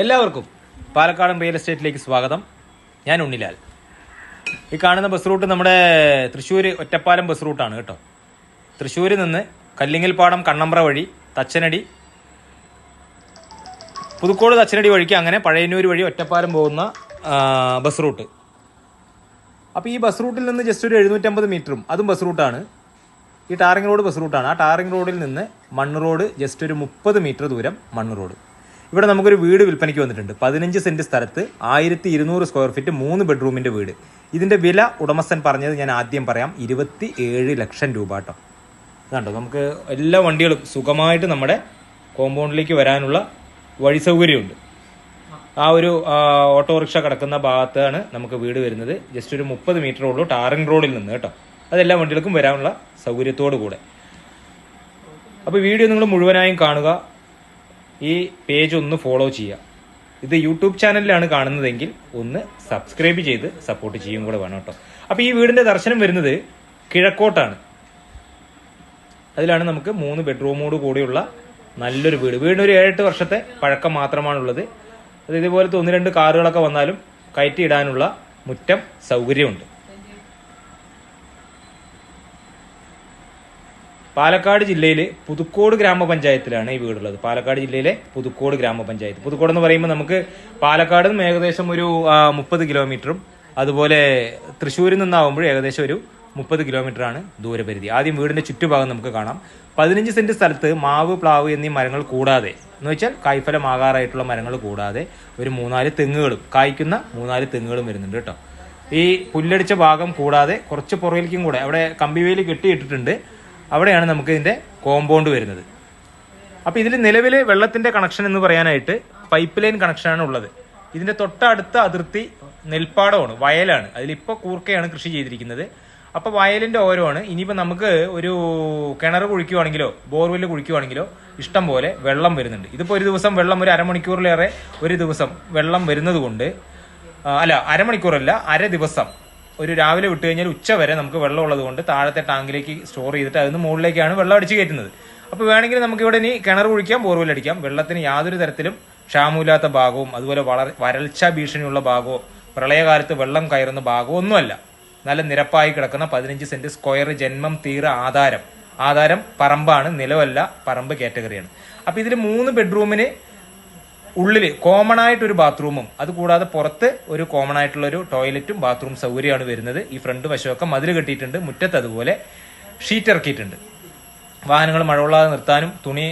എല്ലാവർക്കും പാലക്കാടൻ റിയൽ എസ്റ്റേറ്റിലേക്ക് സ്വാഗതം. ഞാൻ ഉണ്ണിലാൽ. ഈ കാണുന്ന ബസ് റൂട്ട് നമ്മുടെ തൃശ്ശൂർ ഒറ്റപ്പാലം ബസ് റൂട്ടാണ് കേട്ടോ. തൃശ്ശൂരിൽ നിന്ന് കല്ലിങ്ങൽപ്പാടം കണ്ണമ്പ്ര വഴി തച്ചനടി പുതുക്കോട് തച്ചനടി വഴിക്ക് അങ്ങനെ പഴയന്നൂർ വഴി ഒറ്റപ്പാലം പോകുന്ന ബസ് റൂട്ട് അപ്പോൾ ഈ ബസ് റൂട്ടിൽ നിന്ന് ജസ്റ്റ് ഒരു എഴുന്നൂറ്റമ്പത് മീറ്ററും അതും ബസ് റൂട്ടാണ് ഈ ടാറിംഗ് റോഡ് ബസ് റൂട്ടാണ് ആ ടാറിംഗ് റോഡിൽ നിന്ന് മണ്ണ് റോഡ് ജസ്റ്റ് ഒരു മുപ്പത് മീറ്റർ ദൂരം മണ്ണ് റോഡ്. ഇവിടെ നമുക്കൊരു വീട് വിൽപ്പനയ്ക്ക് വന്നിട്ടുണ്ട്. പതിനഞ്ച് സെന്റ് സ്ഥലത്ത് ആയിരത്തി ഇരുന്നൂറ് സ്ക്വയർ ഫീറ്റ് മൂന്ന് ബെഡ്റൂമിന്റെ വീട്. ഇതിന്റെ വില ഉടമസ്ഥൻ പറഞ്ഞത് ഞാൻ ആദ്യം പറയാം. ഇരുപത്തി ഏഴ് ലക്ഷം രൂപ കേട്ടോ. അതാണ്ടോ നമുക്ക് എല്ലാ വണ്ടികളും സുഖമായിട്ട് നമ്മുടെ കോമ്പൗണ്ടിലേക്ക് വരാനുള്ള വഴി സൗകര്യമുണ്ട് ആ ഒരു ഓട്ടോറിക്ഷ കിടക്കുന്ന ഭാഗത്താണ് നമുക്ക് വീട് വരുന്നത്. ജസ്റ്റ് ഒരു മുപ്പത് മീറ്റർ ഉള്ളൂ ടാറിംഗ് റോഡിൽ നിന്ന് കേട്ടോ. അതെല്ലാ വണ്ടികൾക്കും വരാനുള്ള സൗകര്യത്തോടു കൂടെ അപ്പോൾ വീഡിയോ നിങ്ങൾ മുഴുവനായും കാണുക. ഈ പേജ് ഒന്ന് ഫോളോ ചെയ്യുക. ഇത് യൂട്യൂബ് ചാനലിലാണ് കാണുന്നതെങ്കിൽ ഒന്ന് സബ്സ്ക്രൈബ് ചെയ്ത് സപ്പോർട്ട് ചെയ്യും കൂടെ വേണം കേട്ടോ. അപ്പോൾ ഈ വീടിന്റെ ദർശനം വരുന്നത് കിഴക്കോട്ടാണ്. അതിലാണ് നമുക്ക് മൂന്ന് ബെഡ്റൂമോട് കൂടിയുള്ള നല്ലൊരു വീട്. വീടിന് ഒരു ഏഴെട്ട് വർഷത്തെ പഴക്കം മാത്രമാണുള്ളത്. അത് ഇതുപോലത്തെ ഒന്ന് രണ്ട് കാറുകളൊക്കെ വന്നാലും കയറ്റി ഇടാനുള്ള മുറ്റം സൗകര്യമുണ്ട്. പാലക്കാട് ജില്ലയിലെ പുതുക്കോട് ഗ്രാമപഞ്ചായത്തിലാണ് ഈ വീടുള്ളത്. പാലക്കാട് ജില്ലയിലെ പുതുക്കോട് ഗ്രാമപഞ്ചായത്ത്. പുതുക്കോട് എന്ന് പറയുമ്പോൾ നമുക്ക് പാലക്കാട് നിന്ന് ഏകദേശം ഒരു മുപ്പത് കിലോമീറ്ററും അതുപോലെ തൃശ്ശൂരിൽ നിന്നാവുമ്പോൾ ഏകദേശം ഒരു മുപ്പത് കിലോമീറ്റർ ആണ് ദൂരപരിധി. ആദ്യം വീടിന്റെ ചുറ്റുഭാഗം നമുക്ക് കാണാം. പതിനഞ്ച് സെന്റ് സ്ഥലത്ത് മാവ് പ്ലാവ് എന്നീ മരങ്ങൾ കൂടാതെ എന്ന് വെച്ചാൽ കായ്ഫലമാകാറായിട്ടുള്ള മരങ്ങൾ കൂടാതെ ഒരു മൂന്നാൽ തെങ്ങുകളും കായ്ക്കുന്ന മൂന്നാൽ തെങ്ങുകളും വരുന്നുണ്ട് കേട്ടോ. ഈ പുല്ലടിച്ച ഭാഗം കൂടാതെ കുറച്ച് പുറകിലേക്കും കൂടെ അവിടെ കമ്പിവേലി കെട്ടിയിട്ടിട്ടുണ്ട്. അവിടെയാണ് നമുക്ക് ഇതിന്റെ കോമ്പൗണ്ട് വരുന്നത്. അപ്പോൾ ഇതിൽ നിലവിൽ വെള്ളത്തിന്റെ കണക്ഷൻ എന്ന് പറയാനായിട്ട് പൈപ്പ് ലൈൻ കണക്ഷനാണ് ഉള്ളത്. ഇതിന്റെ തൊട്ടടുത്ത അതിർത്തി നെൽപ്പാടമാണ് വയലാണ്. അതിലിപ്പോൾ കൂർക്കയാണ് കൃഷി ചെയ്തിരിക്കുന്നത്. അപ്പോൾ വയലിന്റെ ഓരമാണ് ഇനിയിപ്പോ നമുക്ക് ഒരു കിണർ കുഴിക്കുവാണെങ്കിലോ ബോർവെൽ കുഴിക്കുവാണെങ്കിലോ ഇഷ്ടം പോലെ വെള്ളം വരുന്നുണ്ട്. ഇതിപ്പോ ഒരു ദിവസം വെള്ളം ഒരു അരമണിക്കൂറിലേറെ ഒരു ദിവസം വെള്ളം വരുന്നത് കൊണ്ട് അല്ല അരമണിക്കൂറല്ല അര ദിവസം ഒരു രാവിലെ വിട്ടു കഴിഞ്ഞാൽ ഉച്ച വരെ നമുക്ക് വെള്ളം ഉള്ളത് കൊണ്ട് താഴത്തെ ടാങ്കിലേക്ക് സ്റ്റോർ ചെയ്തിട്ട് അതിന് മുകളിലേക്കാണ് വെള്ളം അടിച്ച് കയറ്റുന്നത്. അപ്പോൾ വേണമെങ്കിൽ നമുക്ക് ഇവിടെ ഇനി കിണർ കുഴിക്കാം ബോർവെൽ അടിക്കാം. വെള്ളത്തിന് യാതൊരു തരത്തിലും ക്ഷാമമില്ലാത്ത ഭാഗവും അതുപോലെ വളർ വരൾച്ച ഭീഷണിയുള്ള ഭാഗവും പ്രളയകാലത്ത് വെള്ളം കയറുന്ന ഭാഗവും ഒന്നുമല്ല. നല്ല നിരപ്പായി കിടക്കുന്ന പതിനഞ്ച് സെന്റ് സ്ക്വയർ ജന്മം തീര ആധാരം. ആധാരം പറമ്പാണ് നിലവല്ല പറമ്പ് കാറ്റഗറിയാണ് അപ്പോൾ ഇതിൽ മൂന്ന് ബെഡ്റൂമിന് ഉള്ളിൽ കോമൺ ആയിട്ട് ഒരു ബാത്റൂമും അതുകൂടാതെ പുറത്ത് ഒരു കോമൺ ആയിട്ടുള്ള ഒരു ടോയ്ലറ്റും ബാത്റൂം സൗകര്യമാണ് വരുന്നത്. ഈ ഫ്രണ്ട് വശമൊക്കെ മതിൽ കെട്ടിയിട്ടുണ്ട് മുറ്റത്ത് അതുപോലെ ഷീറ്റ് ഇറക്കിയിട്ടുണ്ട്. വാഹനങ്ങൾ മഴവെള്ളാതെ നിർത്താനും തുണി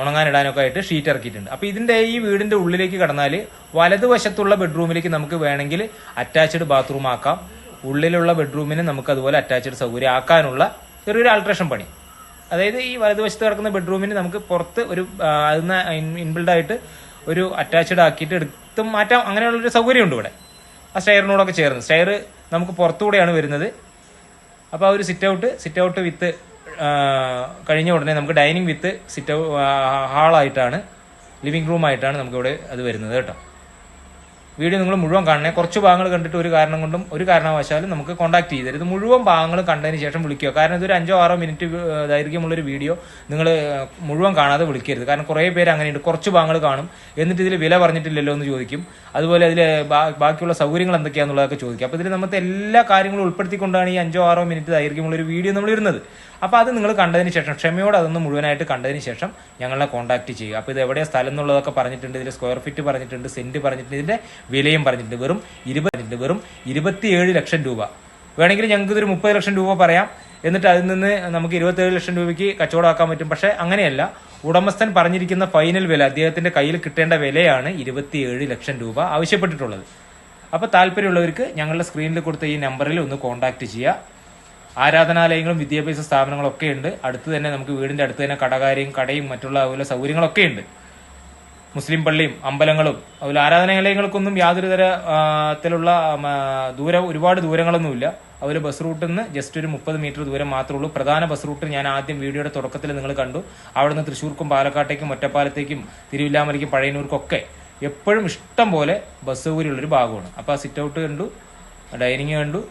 ഉണങ്ങാനിടാനൊക്കെ ആയിട്ട് ഷീറ്റ് ഇറക്കിയിട്ടുണ്ട്. അപ്പോൾ ഇതിന്റെ ഈ വീടിന്റെ ഉള്ളിലേക്ക് കടന്നാൽ വലതുവശത്തുള്ള ബെഡ്റൂമിലേക്ക് നമുക്ക് വേണമെങ്കിൽ അറ്റാച്ച്ഡ് ബാത്റൂം ആക്കാം. ഉള്ളിലുള്ള ബെഡ്റൂമിന് നമുക്ക് അതുപോലെ അറ്റാച്ച്ഡ് സൗകര്യം ആക്കാനുള്ള ചെറിയൊരു ആൾട്രേഷൻ പണി. അതായത് ഈ വലതുവശത്ത് കിടക്കുന്ന ബെഡ്റൂമിന് നമുക്ക് പുറത്ത് ഒരു അതിന് ഇൻബിൽഡ് ആയിട്ട് ഒരു അറ്റാച്ച്ഡ് ആക്കിയിട്ട് എടുത്തും മാറ്റാം. അങ്ങനെയുള്ള ഒരു സൗകര്യമുണ്ട് ഇവിടെ. ആ സ്റ്റെയറിനോടൊക്കെ ചേർന്ന്. സ്റ്റെയർ നമുക്ക് പുറത്തുകൂടെയാണ് വരുന്നത്. അപ്പോൾ ആ ഒരു sit out sit out with കഴിഞ്ഞ ഉടനെ നമുക്ക് ഡൈനിങ് വിത്ത് സിറ്റ് ഹാളായിട്ടാണ് ലിവിംഗ് റൂമായിട്ടാണ് നമുക്കിവിടെ അത് വരുന്നത് കേട്ടോ. വീഡിയോ നിങ്ങൾ മുഴുവൻ കാണണേ. കുറച്ച് ഭാഗങ്ങൾ കണ്ടിട്ട് ഒരു കാരണം കൊണ്ടും ഒരു കാരണവശാലും നമുക്ക് കോൺടാക്ട് ചെയ്തരുത് മുഴുവൻ ഭാഗങ്ങൾ കണ്ടതിന് ശേഷം വിളിക്കുക. കാരണം ഇതൊരു അഞ്ചോ ആറോ മിനിറ്റ് ദൈർഘ്യമുള്ളൊരു വീഡിയോ. നിങ്ങൾ മുഴുവൻ കാണാതെ വിളിക്കരുത്. കാരണം കുറേ പേര് അങ്ങനെയുണ്ട്. കുറച്ച് ഭാഗങ്ങൾ കാണും. എന്നിട്ട് ഇതിൽ വില പറഞ്ഞിട്ടില്ലല്ലോ എന്ന് ചോദിക്കും. അതുപോലെ അതിൽ ബാക്കിയുള്ള സൗകര്യങ്ങൾ എന്തൊക്കെയാണെന്നുള്ളതൊക്കെ ചോദിക്കും. അപ്പോൾ ഇതിൽ നമുക്ക് എല്ലാ കാര്യങ്ങളും ഉൾപ്പെടുത്തിക്കൊണ്ടാണ് ഈ അഞ്ചോ ആറോ മിനിറ്റ് ദൈർഘ്യമുള്ളൊരു വീഡിയോ നമ്മൾ ഇരുന്നത് അപ്പോൾ അത് നിങ്ങൾ കണ്ടതിന് ശേഷം ക്ഷമയോടെ അതൊന്ന് മുഴുവനായിട്ട് കണ്ടതിന് ശേഷം ഞങ്ങളെ കോൺടാക്ട് ചെയ്യുക. അപ്പോൾ ഇത് എവിടെയാണ് സ്ഥലം എന്നുള്ളതൊക്കെ പറഞ്ഞിട്ടുണ്ട്. ഇതിൽ സ്ക്വയർ ഫീറ്റ് പറഞ്ഞിട്ടുണ്ട് സെന്റ് പറഞ്ഞിട്ടുണ്ട്. ഇതിന്റെ വിലയും പറഞ്ഞിട്ടുണ്ട്. വെറും ഇരുപത് വെറും ഇരുപത്തിയേഴ് ലക്ഷം രൂപ. വേണമെങ്കിൽ ഞങ്ങൾക്ക് ഇതൊരു മുപ്പത് ലക്ഷം രൂപ പറയാം. എന്നിട്ട് അതിൽ നിന്ന് നമുക്ക് ഇരുപത്തേഴ് ലക്ഷം രൂപയ്ക്ക് കച്ചവടമാക്കാൻ പറ്റും. പക്ഷേ അങ്ങനെയല്ല. ഉടമസ്ഥൻ പറഞ്ഞിരിക്കുന്ന ഫൈനൽ വില അദ്ദേഹത്തിന്റെ കയ്യിൽ കിട്ടേണ്ട വിലയാണ് ഇരുപത്തിയേഴ് ലക്ഷം രൂപ ആവശ്യപ്പെട്ടിട്ടുള്ളത്. അപ്പോൾ താല്പര്യമുള്ളവർക്ക് ഞങ്ങളുടെ സ്ക്രീനിൽ കൊടുത്ത ഈ നമ്പറിൽ ഒന്ന് കോൺടാക്ട് ചെയ്യുക. ആരാധനാലയങ്ങളും വിദ്യാഭ്യാസ സ്ഥാപനങ്ങളൊക്കെ ഉണ്ട്. അടുത്ത് തന്നെ നമുക്ക് വീടിന്റെ അടുത്ത് തന്നെ കടകാരിയും കടയും മറ്റുള്ള അതുപോലെ സൗകര്യങ്ങളൊക്കെ ഉണ്ട്. മുസ്ലിം പള്ളിയും അമ്പലങ്ങളും അതുപോലെ ആരാധനാലയങ്ങൾക്കൊന്നും യാതൊരു തരത്തിലുള്ള ദൂരം ഒരുപാട് ദൂരങ്ങളൊന്നുമില്ല. അവർ ബസ് റൂട്ടിൽ നിന്ന് ജസ്റ്റ് ഒരു മുപ്പത് മീറ്റർ ദൂരം മാത്രമേ ഉള്ളൂ. പ്രധാന ബസ് റൂട്ട് ഞാൻ ആദ്യം വീഡിയോയുടെ തുടക്കത്തിൽ നിങ്ങൾ കണ്ടു. അവിടെ നിന്ന് തൃശ്ശൂർക്കും പാലക്കാട്ടേക്കും ഒറ്റപ്പാലത്തേക്കും തിരുവില്ലാമലയ്ക്കും പഴയന്നൂർക്കും ഒക്കെ എപ്പോഴും ഇഷ്ടം പോലെ ബസ് സൗകര്യമുള്ളൊരു ഭാഗമാണ്. അപ്പോൾ ആ സിറ്റ് ഔട്ട് കണ്ടു ഡൈനിങ് കണ്ടു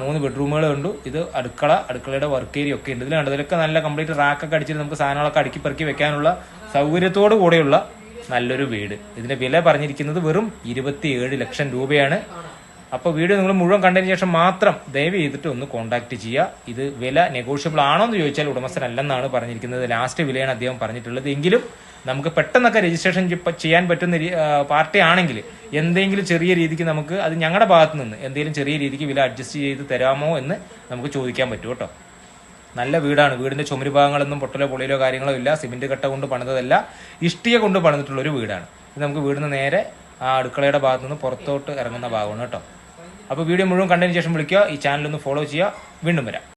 മൂന്ന് ബെഡ്റൂമുകൾ കണ്ടു. ഇത് അടുക്കള അടുക്കളയുടെ വർക്ക് ഏരിയ ഒക്കെ ഉണ്ട്. ഇതിലുണ്ട് ഇതിലൊക്കെ നല്ല കംപ്ലീറ്റ് റാക്കൊക്കെ അടിച്ചിട്ട് നമുക്ക് സാധനങ്ങളൊക്കെ അടുക്കി പെറുക്കി വെക്കാനുള്ള സൗകര്യത്തോടു കൂടെയുള്ള നല്ലൊരു വീട്. ഇതിന്റെ വില പറഞ്ഞിരിക്കുന്നത് വെറും ഇരുപത്തിയേഴ് ലക്ഷം രൂപയാണ്. അപ്പോൾ വീഡിയോ നിങ്ങൾ മുഴുവൻ കണ്ടതിന് ശേഷം മാത്രം ദയവ് ചെയ്തിട്ട് ഒന്ന് കോൺടാക്ട് ചെയ്യുക. ഇത് വില നെഗോഷ്യബിൾ ആണോ എന്ന് ചോദിച്ചാൽ ഉടമസ്ഥനല്ലെന്നാണ് പറഞ്ഞിരിക്കുന്നത്. ലാസ്റ്റ് വിലയാണ് അദ്ദേഹം പറഞ്ഞിട്ടുള്ളത്. എങ്കിലും നമുക്ക് പെട്ടെന്നൊക്കെ രജിസ്ട്രേഷൻ ചെയ്യാൻ പറ്റുന്ന പാർട്ടി ആണെങ്കിൽ എന്തെങ്കിലും ചെറിയ രീതിക്ക് നമുക്ക് അത് ഞങ്ങളുടെ ഭാഗത്ത് നിന്ന് എന്തെങ്കിലും ചെറിയ രീതിക്ക് വില അഡ്ജസ്റ്റ് ചെയ്ത് തരാമോ എന്ന് നമുക്ക് ചോദിക്കാൻ പറ്റും കേട്ടോ. നല്ല വീടാണ്. വീടിന്റെ ചുമരി ഭാഗങ്ങളൊന്നും പൊട്ടലോ പൊളിയിലോ കാര്യങ്ങളോ ഇല്ല. സിമെന്റ് കട്ട കൊണ്ട് പണിതതല്ല. ഇഷ്ടിക കൊണ്ട് പണിതിട്ടുള്ള ഒരു വീടാണ്. ഇത് നമുക്ക് വീടിന് നേരെ ആ അടുക്കളയുടെ ഭാഗത്ത് നിന്ന് പുറത്തോട്ട് ഇറങ്ങുന്ന ഭാഗമാണ് കേട്ടോ. അപ്പോൾ വീഡിയോ മുഴുവൻ കണ്ടതിന് ശേഷം വിളിക്കുക. ഈ ചാനൽ ഒന്ന് ഫോളോ ചെയ്യുക. വീണ്ടും വരാം.